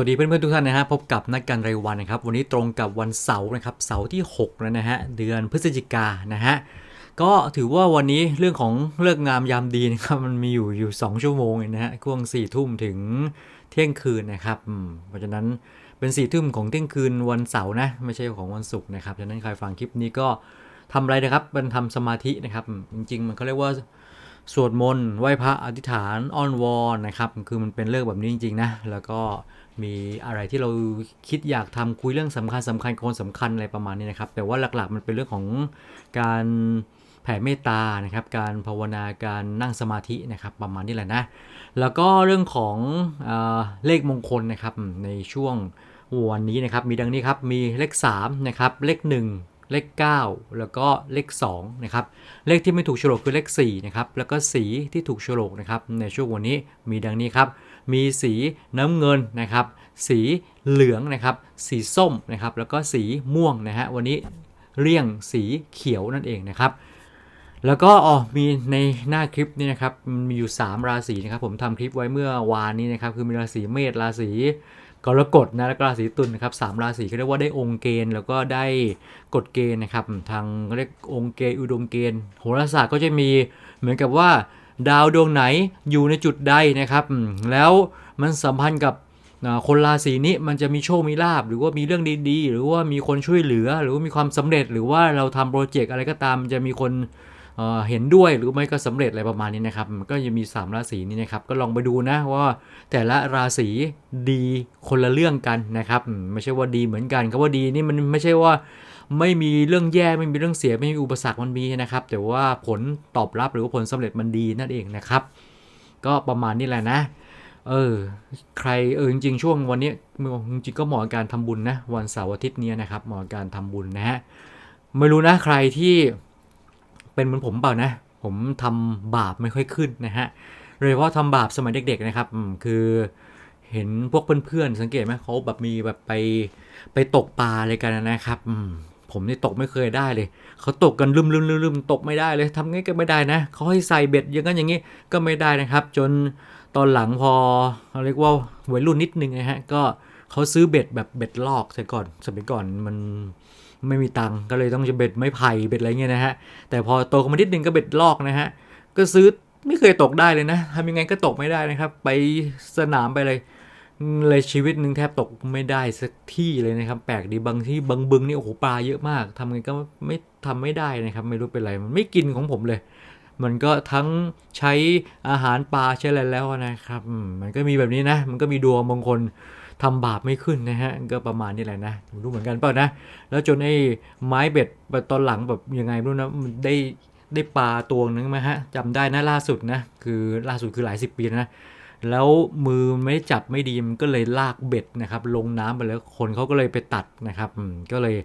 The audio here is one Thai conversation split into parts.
วัสดีเพื่อนๆทุกท่านนะฮะพบกับนักการรายวันนะครับวันนี้ตรงกับวันเสาร์นะครับเสาร์ที่6แล้วนะฮะเดือนพฤศจิกานะฮะก็ถือว่าวันนี้เรื่องของเลิกงามยามดีนะครับมันมีอยู่อยู่ 2 ชั่วโมงเองนะฮะช่วง4ี่ทุ่มถึงเที่ยงคืนนะครับเพราะฉะนั้นเป็น4ี่ทุ่มของเที่ยงคืนวันเสาร์นะไม่ใช่ของวันศุกร์นะครับฉะนั้นใครฟังคลิปนี้ก็ทำอะไรนะครับมันทำสมาธินะครับจริง ๆ มันเขาเรียกว่าสวดมนต์ไหว้พระอธิษฐานอ้อนวอนนะครับคือมันเป็นเรื่องแบบนี้จริงๆนะแล้วก็ มีอะไรที่เราคิดอยากทำคุยเรื่องสำคัญสำคัญคนสำคัญอะไรประมาณนี้นะครับ แต่ว่าหลักๆมันเป็นเรื่องของการแผ่เมตตานะครับ การภาวนาการนั่งสมาธินะครับ ประมาณนี้แหละนะ แล้วก็เรื่องของเอเลขมงคลนะครับในช่วงวันนี้นะครับ มีดังนี้ครับ มีเลข3นะครับ เลข 1 เลข 9 แล้วก็เลข2นะครับ เลขที่ไม่ถูกโฉลกคือเลข4นะครับ แล้วก็สีที่ถูกโฉลกนะครับในช่วงวันนี้มีดังนี้ครับ มีสีน้ำเงินนะครับ สีเหลืองนะครับ สีส้มนะครับ แล้วก็สีม่วงนะฮะวันนี้เลี่ยงสีเขียวนั่นเองนะครับ แล้วก็อ๋อมีในหน้าคลิปนี่นะครับมันมีอยู่ 3 ราศีนะครับ ผมทำคลิปไว้เมื่อวานนี้นะครับ คือมีราศีเมษราศีกรกฎนะแล้วก็ราศีตุลนะครับสามราศีก็เรียกว่าได้องค์เกณฑ์ แล้วก็ได้กฎเกณฑ์นะครับ ทางเรียกองค์เกณฑ์อุดมเกณฑ์โหราศาสตร์ก็จะมีเหมือนกับว่า ดาวดวงไหนอยู่ในจุดใดนะครับ แล้วมันสัมพันธ์กับคนราศีนี้มันจะมีโชค มีลาบ หรือว่ามีเรื่องดีๆ หรือว่ามีคนช่วยเหลือ หรือว่ามีความสำเร็จ หรือว่าเราทำโปรเจกต์อะไรก็ตามจะมีคนเห็นด้วยหรือไม่ก็สำเร็จอะไรประมาณนี้นะครับ ก็จะมี 3 ราศีนี้นะครับ ก็ลองไปดูนะว่าแต่ละราศีดีคนละเรื่องกันนะครับ ไม่ใช่ว่าดีเหมือนกันคำว่าดีนี่มันไม่ใช่ว่า ไม่มีเรื่องแย่ไม่มีเรื่องเสียไม่มีอุปสรรคมันมีนะครับ แต่ว่าผลตอบรับหรือว่าผลสำเร็จมันดีนั่นเองนะครับ ก็ประมาณนี้แหละนะ เออ ใครเออจริงๆช่วงวันนี้จริงๆก็เหมาะการทำบุญนะวันเสาร์อาทิตย์เนี้ยนะครับเหมาะการทำบุญนะฮะไม่รู้นะใครที่เป็นเหมือนผมเปล่านะ ผมทำบาปไม่ค่อยขึ้นนะฮะโดยเฉพาะทำบาปสมัยเด็กๆนะครับคือเห็นพวกเพื่อนๆสังเกตไหมเขาแบบมีแบบไปไปตกปลาอะไรกันนะครับ ผมนี่ตกไม่เคยได้เลย เขาตกกันลืมลืมลืมลืมตกไม่ได้เลยทำไงก็ไม่ได้นะเขาให้ใส่เบ็ดอย่างนั้นอย่างนี้ก็ไม่ได้นะครับ จนตอนหลังพอเขาเรียกว่าวัยรุ่นนิดนึงนะฮะก็เขาซื้อเบ็ดแบบเบ็ดลอกใส่ก่อนสมัยก่อนมันไม่มีตังค์ก็เลยต้องจะเบ็ดไม้ไผ่เบ็ดอะไรเงี้ยนะฮะแต่พอโตขึ้นมานิดนึงก็เบ็ดลอกนะฮะก็ซื้อไม่เคยตกได้เลยนะทำยังไงก็ตกไม่ได้นะครับ ไปสนามไปเลย เลยชีวิตหนึ่งแทบตกไม่ได้สักที่เลยนะครับ แปลกดีบางที่บางบึงนี่โอ้โหปลาเยอะมากทำไงก็ไม่ทำไม่ได้นะครับ ไม่รู้เป็นไรมันไม่กินของผมเลย มันก็ทั้งใช้อาหารปลาใช้อะไรแล้วนะครับ มันก็มีแบบนี้นะ มันก็มีดวงบางคนทำบาปไม่ขึ้นนะฮะก็ประมาณนี้แหละนะรู้เหมือนกันเปล่านะ แล้วจนไอ้ไม้เบ็ดแบบตอนหลังแบบยังไงรู้นะมันได้ได้ปลาตัวนึงไหมฮะจำได้นะล่าสุดนะคือล่าสุดคือหลายสิบปีนะ แล้วมือไม่ได้จับไม่ดีมันก็เลยลากเบ็ดนะครับ ลงน้ำไปแล้วคนเขาก็เลยไปตัดนะครับก็เลย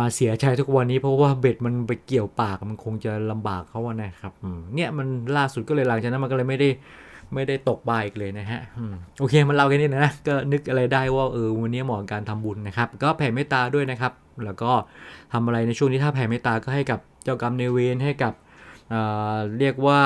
มาเสียใจทุกวันนี้เพราะว่าเบ็ดมันไปเกี่ยวปากมันคงจะลำบากเขาอะนะครับเนี่ยมันล่าสุดก็เลยหลังจากนั้นมันก็เลยไม่ได้ไม่ได้ตกปลาอีกเลยนะฮะโอเคมันเล่าแค่นี้นะก็นึกอะไรได้ว่าเออวันนี้เหมาะกับการทำบุญนะครับ ก็แผ่เมตตาด้วยนะครับ แล้วก็ทำอะไรในช่วงนี้ถ้าแผ่เมตตาก็ให้กับเจ้ากรรมในายเวรให้กับเเรียกว่า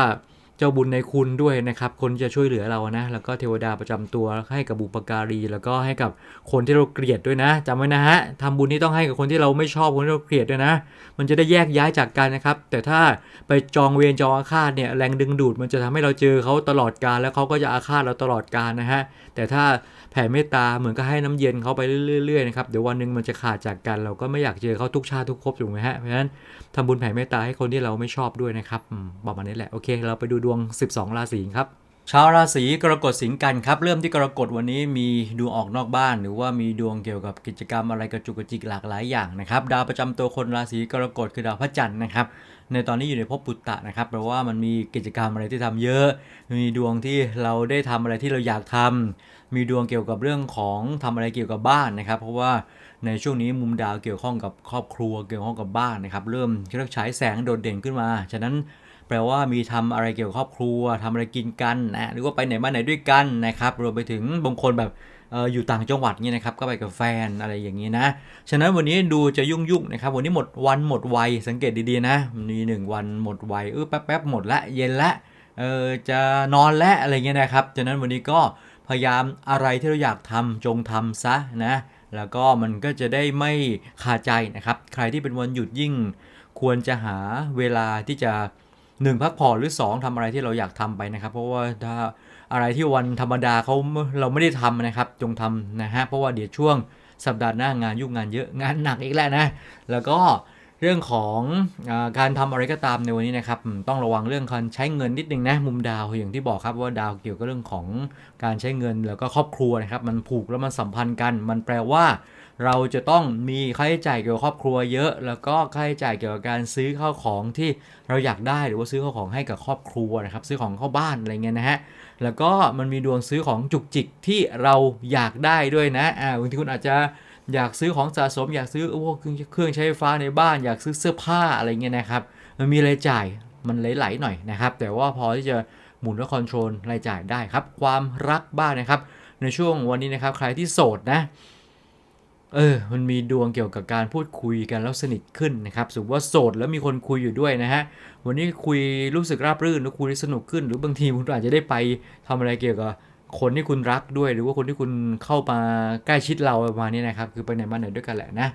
เจ้าบุญในคุณด้วยนะครับ คนจะช่วยเหลือเรานะ แล้วก็เทวดาประจำตัวให้กับบุปการี แล้วก็ให้กับคนที่เราเกลียดด้วยนะจำไว้นะฮะทำบุญนี่ต้องให้กับคนที่เราไม่ชอบคนที่เราเกลียดด้วยนะ มันจะได้แยกย้ายจากกันนะครับ แต่ถ้าไปจองเวรจองอาฆาตเนี่ยแรงดึงดูดมันจะทำให้เราเจอเขาตลอดกาลแล้วเขาก็จะอาฆาตเราตลอดกาลนะฮะแต่ถ้า แผ่เมตตาเหมือนก็ให้น้ำเย็นเขาไปเรื่อยๆนะครับเดี๋ยววันหนึ่งมันจะขาดจากกันเราก็ไม่อยากเจอเขาทุกชาติทุกภพถูกไหมฮะเพราะฉะนั้นทำบุญแผ่เมตตาให้คนที่เราไม่ชอบด้วยนะครับอืมประมาณนี้แหละโอเค เราไปดูดวง 12 ราศีครับชาวราศีกรกฎสิงกันครับ เริ่มที่กรกฎวันนี้มีดวงออกนอกบ้าน หรือว่ามีดวงเกี่ยวกับกิจกรรมอะไรกระจุกกระจิกหลากหลายอย่างนะครับ ดาวประจำตัวคนราศีกรกฎคือดาวพระจันทร์นะครับ ในตอนนี้อยู่ในภพปุตตะนะครับแปลว่ามันมีกิจกรรมอะไรที่ทำเยอะ มีดวงที่เราได้ทำอะไรที่เราอยากทำมีดวงเกี่ยวกับเรื่องของทำอะไรเกี่ยวกับบ้านนะครับ เพราะว่าในช่วงนี้มุมดาวเกี่ยวข้องกับครอบครัวเกี่ยวข้องกับบ้านนะครับ เริ่มเริ่มฉายแสงโดดเด่นขึ้นมา ฉะนั้นแปลว่ามีทำอะไรเกี่ยวกับครอบครัวทำอะไรกินกันนะหรือว่าไปไหนมาไหนด้วยกันนะครับรวมไปถึงบางคนแบบ อยู่ต่างจังหวัดเนี่ยนะครับก็ไปกับแฟนอะไรอย่างนี้นะ ฉะนั้นวันนี้ดูจะยุ่งยุ่งนะครับวันนี้หมดวันหมดวัยสังเกตดีๆนะมีหนึ่งวันหมดวัยเออแป๊บๆหมดละเย็นละเออจะนอนและอะไรเงี้ยนะครับฉะนั้นวันนี้ก็พยายามอะไรที่เราอยากทำจงทำซะนะแล้วก็มันก็จะได้ไม่คาใจนะครับ ใครที่เป็นวันหยุดยิ่ง ควรจะหาเวลาที่จะ หนึ่งพักผ่อนหรือ 2ทำอะไรที่เราอยากทำไปนะครับ เพราะว่าถ้าอะไรที่วันธรรมดาเขาเราไม่ได้ทำนะครับ จงทำนะฮะเพราะว่าเดี๋ยวช่วงสัปดาห์หน้างานยุ่งงานเยอะงานหนักอีกแล้วนะ แล้วก็เรื่องของอการทำอะไรก็ตามในวันนี้นะครับ ต้องระวังเรื่องการใช้เงินนิดนึงนะ มุมดาวอย่างที่บอกครับว่าดาวเกี่ยวกับเรื่องของการใช้เงินแล้วก็ครอบครัวนะครับ มันผูกแล้วมันสัมพันธ์กัน มันแปลว่า เราจะต้องมีค่าใช้จ่ายเกี่ยวกับครอบครัวเยอะ แล้วก็ค่าใช้จ่ายเกี่ยวกับการซื้อข้าวของที่เราอยากได้หรือว่าซื้อข้าวของให้กับครอบครัวนะครับซื้อของเข้าบ้านอะไรเงี้ยนะฮะแล้วก็มันมีดวงซื้อของจุกจิกที่เราอยากได้ด้วยนะอ่าบางทีคุณอาจจะอยากซื้อของสะสม อยากซื้อโอ้เครื่องเครื่องใช้ไฟฟ้าในบ้าน อยากซื้อเสื้อผ้าอะไรเงี้ยนะครับมันมีรายจ่ายมันไหลๆหน่อยนะครับ แต่ว่าพอที่จะหมุนและคอนโทรลรายจ่ายได้ครับ ความรักบ้างนะครับ ในช่วงวันนี้นะครับ ใครที่โสดนะ เออ มันมีดวงเกี่ยวกับการพูดคุยกันแล้วสนิทขึ้นนะครับสมมติว่าโสดแล้วมีคนคุยอยู่ด้วยนะฮะ วันนี้คุยรู้สึกราบรื่นหรือคุยได้สนุกขึ้น หรือบางทีคุณอาจจะได้ไปทำอะไรเกี่ยวกับคนที่คุณรักด้วย หรือว่าคนที่คุณเข้ามาใกล้ชิดเราประมาณนี้นะครับ คือไปไหนมาไหนด้วยกันแหละนะ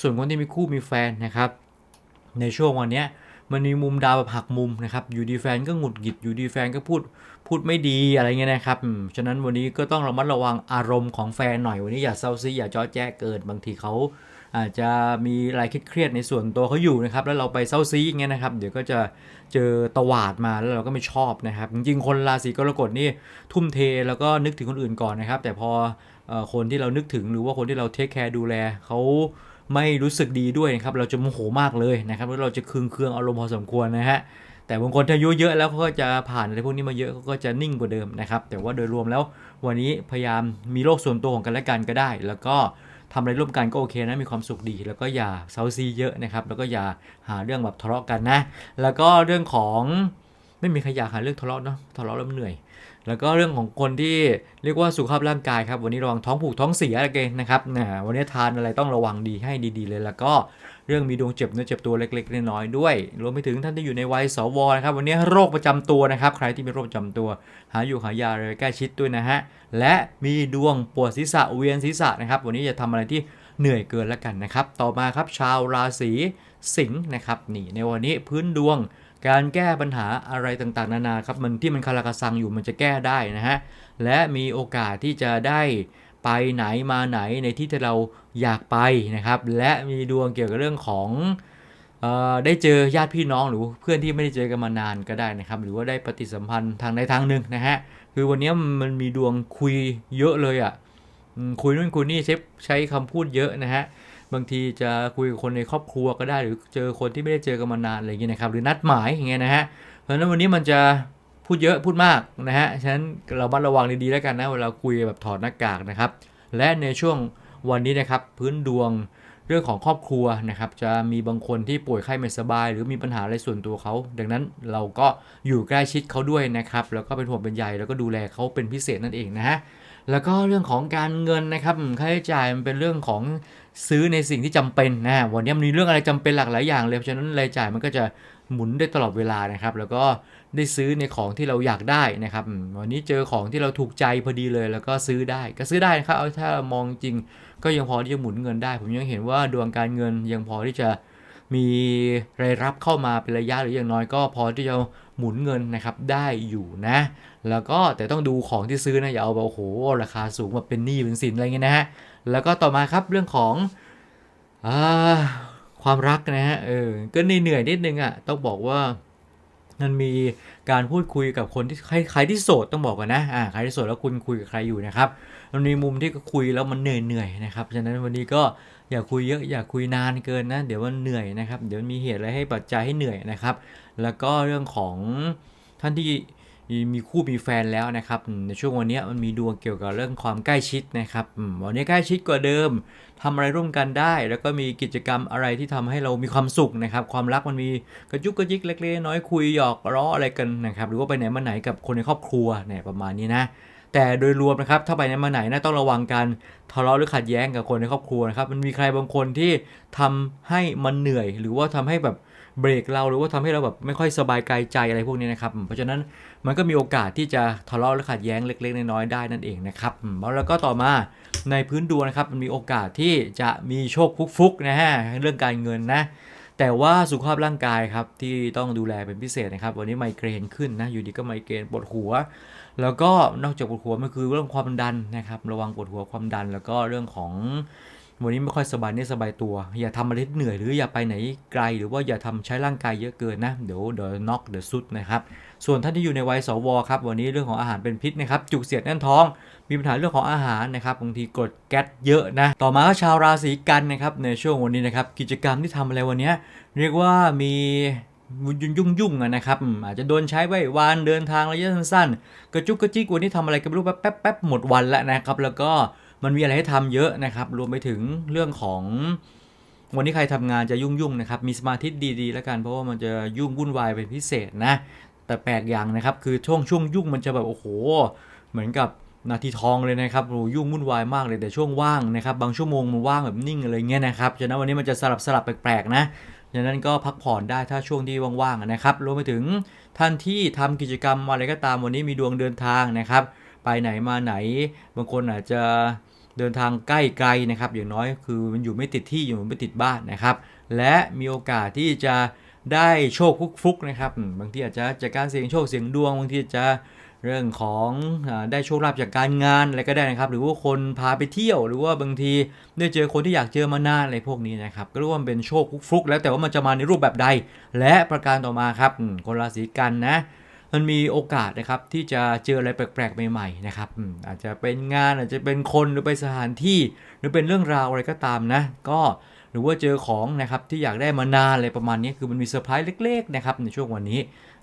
ส่วนคนที่มีคู่มีแฟนนะครับ ในช่วงวันเนี้ย มันมีมุมดาวแบบหักมุมนะครับ อยู่ดีแฟนก็หงุดหงิด อยู่ดีแฟนก็พูดพูดไม่ดีอะไรเงี้ยนะครับ ฉะนั้นวันนี้ก็ต้องระมัดระวังอารมณ์ของแฟนหน่อย วันนี้อย่าเซาซีอย่าจ้อแจ้เกิน บางทีเขาอาจจะมีอะไรเครียดในส่วนตัวเขาอยู่นะครับ แล้วเราไปเซาซีอย่างเงี้ยนะครับ เดี๋ยวก็จะเจอตวาดมาแล้วเราก็ไม่ชอบนะครับ จริงๆ คนราศีกรกฎนี่ทุ่มเทแล้วก็นึกถึงคนอื่นก่อนนะครับ แต่พอคนที่เรานึกถึงหรือว่าคนที่เราเทคแคร์ดูแลเขา ไม่รู้สึกดีด้วยนะครับ เราจะโมโหมากเลยนะครับแล้วเราจะคืองเคืองอารมณ์พอสมควรนะฮะแต่บางคนถ้าอายุเยอะแล้วเขาก็จะผ่านอะไรพวกนี้มาเยอะเขาก็จะนิ่งกว่าเดิมนะครับ แต่ว่าโดยรวมแล้ววันนี้พยายามมีโลกส่วนตัวของกันและกันก็ได้ แล้วก็ทำอะไรร่วมกันก็โอเคนะมีความสุขดี แล้วก็อย่าเซาซีเยอะนะครับ แล้วก็อย่าหาเรื่องแบบทะเลาะกันนะ แล้วก็เรื่องของไม่มีใครอยากหาเรื่องทะเลาะเนาะทะเลาะแล้วมันเหนื่อย แล้วก็เรื่องของคนที่เรียกว่าสุขภาพร่างกายครับ วันนี้ระวังท้องผูกท้องเสียอะไรกันนะครับนะวันนี้ทานอะไรต้องระวังดีให้ดีๆเลย แล้วก็เรื่องมีดวงเจ็บเนื้อเจ็บตัวเล็กๆน้อยๆด้วย รวมไปถึงท่านที่อยู่ในวัยสวนะครับ วันนี้โรคประจำตัวนะครับ ใครที่มีโรคประจำตัว หาอยู่หายาเลยใกล้ชิดด้วยนะฮะ และมีดวงปวดศีรษะเวียนศีรษะนะครับ วันนี้จะทำอะไรที่เหนื่อยเกินแล้วกันนะครับ ต่อมาครับชาวราศีสิงห์นะครับนี่ในวันนี้พื้นดวง การแก้ปัญหาอะไรต่างๆ นานาครับมันที่มันคาราคาซังอยู่มันจะแก้ได้นะฮะและมีโอกาสที่จะได้ไปไหนมาไหนในที่ที่เราอยากไปนะครับ และมีดวงเกี่ยวกับเรื่องของเออได้เจอญาติพี่น้องหรือเพื่อนที่ไม่ได้เจอกันมานานก็ได้นะครับ หรือว่าได้ปฏิสัมพันธ์ทางใดทางหนึ่งนะฮะคือวันนี้มันมีดวงคุยเยอะเลยอะ่ะคุยนู่นคุยนี่ใช้ใช้คำพูดเยอะนะฮะ บางทีจะคุยกับคนในครอบครัวก็ได้หรือเจอคนที่ไม่ได้เจอกันมานานอะไรอย่างเงี้ยนะครับหรือนัดหมายอย่างเงี้ยนะฮะเพราะฉะนั้นวันนี้มันจะพูดเยอะพูดมากนะฮะฉะนั้นเราบัดระวังดีๆแล้วกันนะเวลาคุยแบบถอดหน้ากากนะครับ และในช่วงวันนี้นะครับพื้นดวงเรื่องของครอบครัวนะครับจะมีบางคนที่ป่วยไข้ไม่สบาย หรือมีปัญหาอะไรส่วนตัวเขา ดังนั้นเราก็อยู่ใกล้ชิดเขาด้วยนะครับ แล้วก็เป็นห่วงเป็นใยแล้วก็ดูแลเขาเป็นพิเศษนั่นเองนะฮะ แล้วก็เรื่องของการเงินนะครับค่าใช้จ่ายมันเป็นเรื่องของซื้อในสิ่งที่จำเป็นนะวันนี้มันมีเรื่องอะไรจำเป็นหลากหลายอย่างเลยเพราะฉะนั้นรายจ่ายมันก็จะหมุนได้ตลอดเวลานะครับ แล้วก็ได้ซื้อในของที่เราอยากได้นะครับ วันนี้เจอของที่เราถูกใจพอดีเลย แล้วก็ซื้อได้ก็ซื้อได้นะครับเอาถ้ามองจริงก็ยังพอที่จะหมุนเงินได้ ผมยังเห็นว่าดวงการเงินยังพอที่จะ มีรายรับเข้ามาเป็นระยะหรืออย่างน้อยก็พอที่จะหมุนเงินนะครับได้อยู่นะ แล้วก็แต่ต้องดูของที่ซื้อนะอย่าเอาแบบโอ้โหราคาสูงมาเป็นหนี้เป็นสินอะไรเงี้ยนะฮะแล้วก็ต่อมาครับเรื่องของอความรักนะฮะเออก็เหนื่อยๆนิดนึงอะต้องบอกว่ามันมีการพูดคุยกับคนที่ใครใครที่โสดต้องบอกกันนะอ่าใครที่โสดแล้วคุณคุยกับใครอยู่นะครับมันมีมุมที่ก็คุยแล้วมันเหนื่อยเหนื่อยๆนะครับฉะนั้นวันนี้ก็ อย่าคุยเยอะอย่าคุยนานเกินนะ เดี๋ยวมันเหนื่อยนะครับ เดี๋ยวมีเหตุอะไรให้ปัจจัยให้เหนื่อยนะครับ แล้วก็เรื่องของท่านที่มีคู่มีแฟนแล้วนะครับในช่วงวันนี้มันมีดวงเกี่ยวกับเรื่องความใกล้ชิดนะครับวันนี้ใกล้ชิดกว่าเดิมทำอะไรร่วมกันได้ แล้วก็มีกิจกรรมอะไรที่ทำให้เรามีความสุขนะครับ ความรักมันมีกระจุกกระจิกเล็กๆน้อยคุยหยอกล้ออะไรกันนะครับ หรือว่าไปไหนมาไหนกับคนในครอบครัวเนี่ยประมาณนี้นะ แต่โดยรวมนะครับถ้าไปไหนมาไหนนะต้องระวังการทะเลาะหรือขัดแย้งกับคนในครอบครัวนะครับมันมีใครบางคนที่ทำให้มันเหนื่อย หรือว่าทำให้แบบเบรกเราหรือว่าทำให้เราแบบไม่ค่อยสบายกายใจอะไรพวกนี้นะครับ เพราะฉะนั้นมันก็มีโอกาสที่จะทะเลาะและขัดแย้งเล็กๆน้อยๆได้นั่นเองนะครับแล้วก็ต่อมาในพื้นดวงนะครับมันมีโอกาสที่จะมีโชคฟุกๆนะฮะเรื่องการเงินนะแต่ว่าสุขภาพร่างกายครับที่ต้องดูแลเป็นพิเศษนะครับ วันนี้ไมเกรนขึ้นนะอยู่ดีก็ไมเกรนปวดหัว แล้วก็นอกจากปวดหัวมันคือเรื่องความดันนะครับ ระวังปวดหัวความดัน แล้วก็เรื่องของวันนี้ไม่ค่อยสบายเนื้อสบายตัว อย่าทำอะไรที่เหนื่อยหรืออย่าไปไหนไกล หรือว่าอย่าทำใช้ร่างกายเยอะเกินนะ เดี๋ยวเดี๋ยวน็อกเดี๋ยวสุดนะครับ ส่วนท่านที่อยู่ในวัยสวครับ วันนี้เรื่องของอาหารเป็นพิษนะครับ จุกเสียดแน่นท้อง มีปัญหาเรื่องของอาหารนะครับ บางทีกดแก๊สเยอะนะ ต่อมาก็ชาวราศีกันนะครับ ในช่วงวันนี้นะครับ กิจกรรมที่ทำอะไรวันนี้ เรียกว่ามี ยุ่งยุ่งๆอะนะครับอืมอาจจะโดนใช้ไว้วานเดินทางระยะสั้นๆ กระจุกกระจิกวันนี้ทำอะไรกันไม่รู้แป๊บแป๊บแป๊บหมดวันแล้วนะครับ แล้วก็มันมีอะไรให้ทำเยอะนะครับ รวมไปถึงเรื่องของ วันนี้ใครทำงานจะยุ่งยุ่งๆนะครับ มีสมาธิดีๆ แล้วกันเพราะว่ามันจะยุ่งวุ่นวายเป็นพิเศษนะ แต่แปลกอย่างนะครับ คือช่วงช่วงยุ่งมันจะแบบโอ้โห เหมือนกับนาทีทองเลยนะครับโอ้ยุ่งวุ่นวายมากเลยแต่ช่วงว่างนะครับ บางชั่วโมงมันว่างแบบนิ่งอะไรเงี้ยนะครับฉะนั้นวันนี้มันจะสลับสลับแปลกๆนะ ฉะนั้นก็พักผ่อนได้ถ้าช่วงที่ว่างๆนะครับ รวมไปถึงท่านที่ทำกิจกรรมอะไรก็ตามวันนี้มีดวงเดินทางนะครับ ไปไหนมาไหน บางคนอาจจะเดินทางใกล้ไกลนะครับ อย่างน้อยคือมันอยู่ไม่ติดที่อยู่ไม่ติดบ้านนะครับ และมีโอกาสที่จะได้โชคฟุกๆนะครับ บางทีอาจจะจากการเสี่ยงโชคเสี่ยงดวง บางทีจะ เรื่องของอได้โชคลาภจากการงานอะไรก็ได้นะครับ หรือว่าคนพาไปเที่ยว หรือว่าบางทีได้เจอคนที่อยากเจอมานานอะไรพวกนี้นะครับก็เรียกว่ามันเป็นโชคฟุกแล้วแต่ว่ามันจะมาในรูปแบบใด และประการต่อมาครับคนราศีกันนะมันมีโอกาสนะครับที่จะเจออะไรแปลกๆใหม่ๆนะครับอาจจะเป็นงานอาจจะเป็นคนหรือไปสถานที่ หรือเป็นเรื่องราวอะไรก็ตามนะ ก็หรือว่าเจอของนะครับที่อยากได้มานานอะไรประมาณนี้คือมันมีเซอร์ไพรส์เล็ก ๆ นะครับในช่วงวันนี้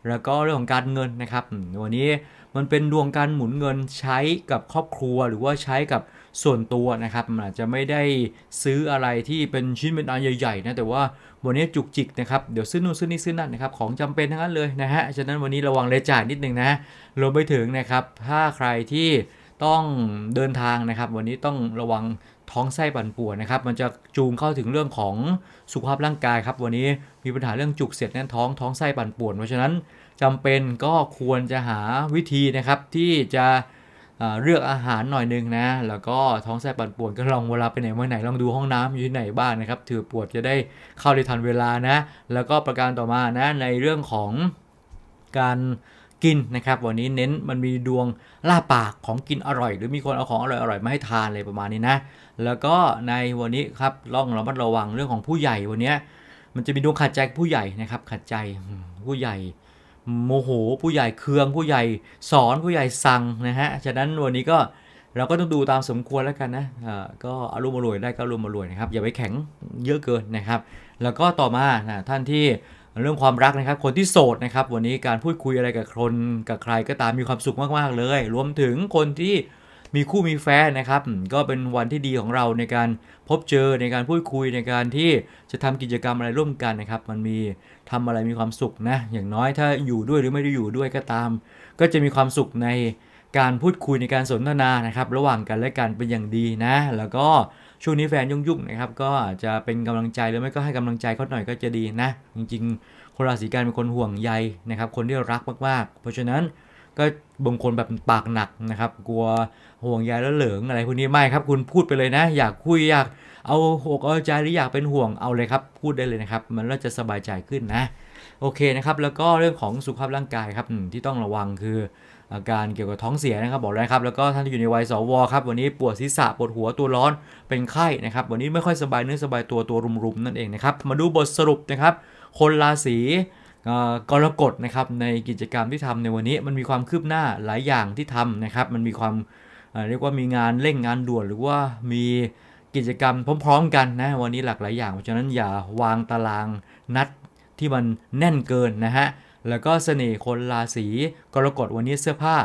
แล้วก็เรื่องของการเงินนะครับวันนี้ มันเป็นดวงการหมุนเงินใช้กับครอบครัวหรือว่าใช้กับส่วนตัวนะครับมันอาจจะไม่ได้ซื้ออะไรที่เป็นชิ้นเป็นอันใหญ่ๆนะแต่ว่าวันนี้จุกจิกนะครับเดี๋ยวซื้อนู่นซื้อนี่ซื้อนั่นนะครับของจำเป็นทั้งนั้นเลยนะฮะฉะนั้นวันนี้ระวังรายจ่ายนิดนึงนะรวมไปถึงนะครับถ้าใครที่ต้องเดินทางนะครับ วันนี้ต้องระวังท้องไส้ปั่นป่วนนะครับ มันจะจูงเข้าถึงเรื่องของสุขภาพร่างกายครับ วันนี้มีปัญหาเรื่องจุกเสียดแน่นท้องท้องไส้ปั่นป่วนเพราะฉะนั้น จำเป็นก็ควรจะหาวิธีนะครับที่จะเลือกอาหารหน่อยหนึงนะ แล้วก็ท้องไส้ปั่นป่วนก็ลองเวลาไปไหนมาไหนลองดูห้องน้ำอยู่ที่ไหนบ้างนะครับถือปวดจะได้เข้าได้ทันเวลานะ แล้วก็ประการต่อมานะในเรื่องของการกินนะครับ วันนี้เน้นมันมีดวงล่าปากของกินอร่อย หรือมีคนเอาของอร่อยๆมาให้ทานอะไรประมาณนี้นะ แล้วก็ในวันนี้ครับลองระมัดระวังเรื่องของผู้ใหญ่วันนี้มันจะมีดวงขัดใจผู้ใหญ่นะครับขัดใจผู้ใหญ่ โมโหผู้ใหญ่เคืองผู้ใหญ่สอนผู้ใหญ่สั่งนะฮะ ฉะนั้นวันนี้ก็เราก็ต้องดูตามสมควรแล้วกันนะอ่าก็อารมณ์อรวยได้ก็อารมณ์อรวยนะครับอย่าไปแข็งเยอะเกินนะครับ แล้วก็ต่อมานะท่านที่เรื่องความรักนะครับ คนที่โสดนะครับ วันนี้การพูดคุยอะไรกับคนกับใครก็ตามมีความสุขมากๆเลย รวมถึงคนที่มีคู่มีแฟนนะครับ ก็เป็นวันที่ดีของเราในการพบเจอในการพูดคุยในการที่จะทำกิจกรรมอะไรร่วมกันนะครับ มันมี ทำอะไรมีความสุขนะ อย่างน้อยถ้าอยู่ด้วยหรือไม่ได้อยู่ด้วยก็ตาม ก็จะมีความสุขในการพูดคุยในการสนทนานะครับ ระหว่างกันและกันเป็นอย่างดีนะ แล้วก็ช่วงนี้แฟนยุ่งๆนะครับ ก็อาจจะเป็นกำลังใจหรือไม่ก็ให้กำลังใจเขาหน่อยก็จะดีนะ จริงๆ คนราศีกันเป็นคนห่วงใยนะครับ คนที่รักมากๆ เพราะฉะนั้นก็บางคนแบบปากหนักนะครับ กลัว ห่วงใยแล้วเหลิงอะไรพวกนี้ไม่ครับ คุณพูดไปเลยนะ อยากคุยอยากเอาอกเอาใจหรืออยากเป็นห่วงเอาเลยครับ พูดได้เลยนะครับ มันก็จะสบายใจขึ้นนะโอเคนะครับ แล้วก็เรื่องของสุขภาพร่างกายครับที่ต้องระวังคืออาการเกี่ยวกับท้องเสียนะครับบอกแล้วครับ แล้วก็ท่านที่อยู่ในวัยสวครับวันนี้ปวดศีรษะปวดหัวตัวร้อนเป็นไข้นะครับ วันนี้ไม่ค่อยสบายเนื้อสบายตัวตัวรุมๆนั่นเองนะครับมาดูบทสรุปนะครับ คนราศีกรกฎนะครับในกิจกรรมที่ทำในวันนี้มันมีความคืบหน้าหลายอย่างที่ทำนะครับ มันมีความ เรียกว่ามีงานเร่งงานด่วนหรือว่ามีกิจกรรมพร้อมๆ กันนะวันนี้หลากหลายอย่าง เพราะฉะนั้นอย่าวางตารางนัดที่มันแน่นเกินนะฮะแล้วก็เสน่ห์คนราศีกรกฎวันนี้เสื้อผ้า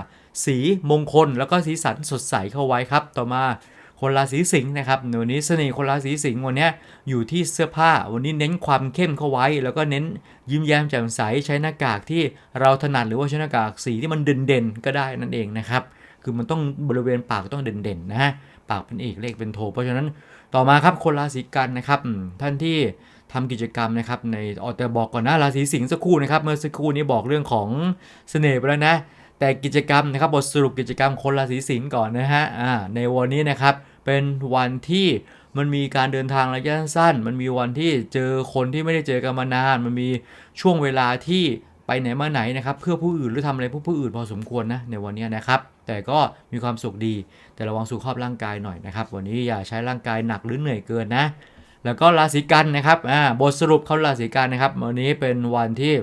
สีมงคลแล้วก็สีสันสดใสเข้าไว้ครับ ต่อมาคนราศีสิงห์นะครับวันนี้เสน่ห์คนราศีสิงห์วันนี้อยู่ที่เสื้อผ้า วันนี้เน้นความเข้มเข้าไว้ แล้วก็เน้นยิ้มแย้มแจ่มใสใช้หน้ากากที่เราถนัดหรือว่าใช้หน้ากากสีที่มันเด่นๆก็ได้นั่นเองนะครับ คือมันต้องบริเวณปากต้องเด่นๆนะฮะปากเป็นเอกเลขเป็นโท เพราะฉะนั้นต่อมาครับคนราศีกันนะครับท่านที่ทำกิจกรรมนะครับในออแต่บอกก่อนนะราศีสิงห์สักครู่นะครับเมื่อสักครู่นี้บอกเรื่องของเสน่ห์ไปแล้วนะแต่กิจกรรมนะครับบทสรุปกิจกรรมคนราศีสิงห์ก่อนนะฮะอ่าในวันนี้นะครับเป็นวันที่มันมีการเดินทางระยะสั้น มันมีวันที่เจอคนที่ไม่ได้เจอกันมานาน มันมีช่วงเวลาที่ ไปไหนมาไหนนะครับเพื่อผู้อื่นหรือทำอะไรเพื่อผู้อื่นพอสมควรนะในวันนี้นะครับแต่ก็มีความสุขดี แต่ระวังสุขภาพร่างกายหน่อยนะครับ วันนี้อย่าใช้ร่างกายหนักหรือเหนื่อยเกินนะ แล้วก็ราศีกันนะครับอ่าบทสรุปเขาราศีกันนะครับวันนี้เป็นวันที่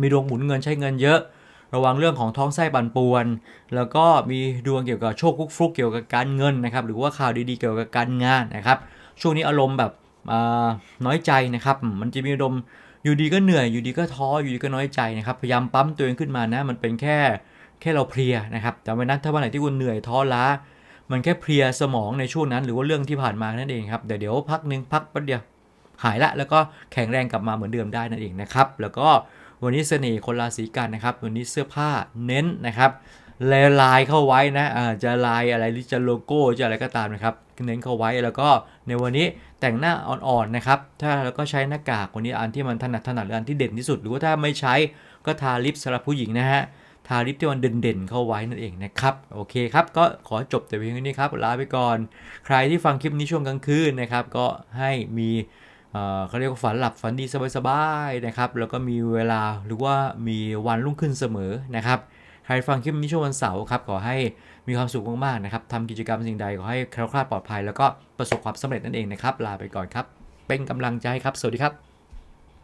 มีดวงหมุนเงินใช้เงินเยอะ ระวังเรื่องของท้องไส้ปั่นป่วน แล้วก็มีดวงเกี่ยวกับโชคคุกฟลุกเกี่ยวกับการเงินนะครับหรือว่าข่าวดีๆเกี่ยวกับการงานนะครับ ช่วงนี้อารมณ์แบบอ่าน้อยใจนะครับมันจะมีอารมณ์ อยู่ดีก็เหนื่อยอยู่ดีก็ท้ออยู่ดีก็น้อยใจนะครับพยายามปั๊มตัวเองขึ้นมานะมันเป็นแค่แค่เราเพลียนะครับแต่วันนั้นถ้าวันไหนที่คุณเหนื่อยท้อล้า มันแค่เพลียสมองในช่วงนั้น หรือว่าเรื่องที่ผ่านมานั่นเองครับแต่เดี๋ยวพักหนึ่งพักแป๊บเดียวหายละแล้วก็แข็งแรงกลับมาเหมือนเดิมได้นั่นเองนะครับแล้วก็วันนี้เสน่ห์คนราศีกันนะครับ วันนี้เสื้อผ้าเน้นนะครับลายลายเข้าไว้นะอ่าจะลายอะไรหรือจะโลโก้จะอะไรก็ตามนะครับเน้นเข้าไว้แล้วก็ในวันนี้ แต่งหน้าอ่อนๆนะครับ ถ้าแล้วก็ใช้หน้ากากวันนี้อันที่มันถนัดถนัดหรืออันที่เด่นที่สุด หรือว่าถ้าไม่ใช้ก็ทาลิปสำหรับผู้หญิงนะฮะ ทาลิปที่มันเด่นๆเข้าไว้นั่นเองนะครับ โอเคครับ ก็ขอจบแต่เพียงเท่านี้ครับ ลาไปก่อน ใครที่ฟังคลิปนี้ช่วงกลางคืนนะครับ ก็ให้มีเเขาเรียกว่าฝันหลับฝันดีสบายๆนะครับ แล้วก็มีเวลาหรือว่ามีวันรุ่งขึ้นเสมอนะครับ ใครฟังคลิปนี้ช่วงวันเสาร์ครับ ขอให้ มีความสุขมากๆนะครับทำกิจกรรมสิ่งใดขอให้แคล้วคลาดปลอดภัย แล้วก็ประสบความสำเร็จนั่นเองนะครับลาไปก่อนครับ เป็นกำลังใจครับ สวัสดีครับ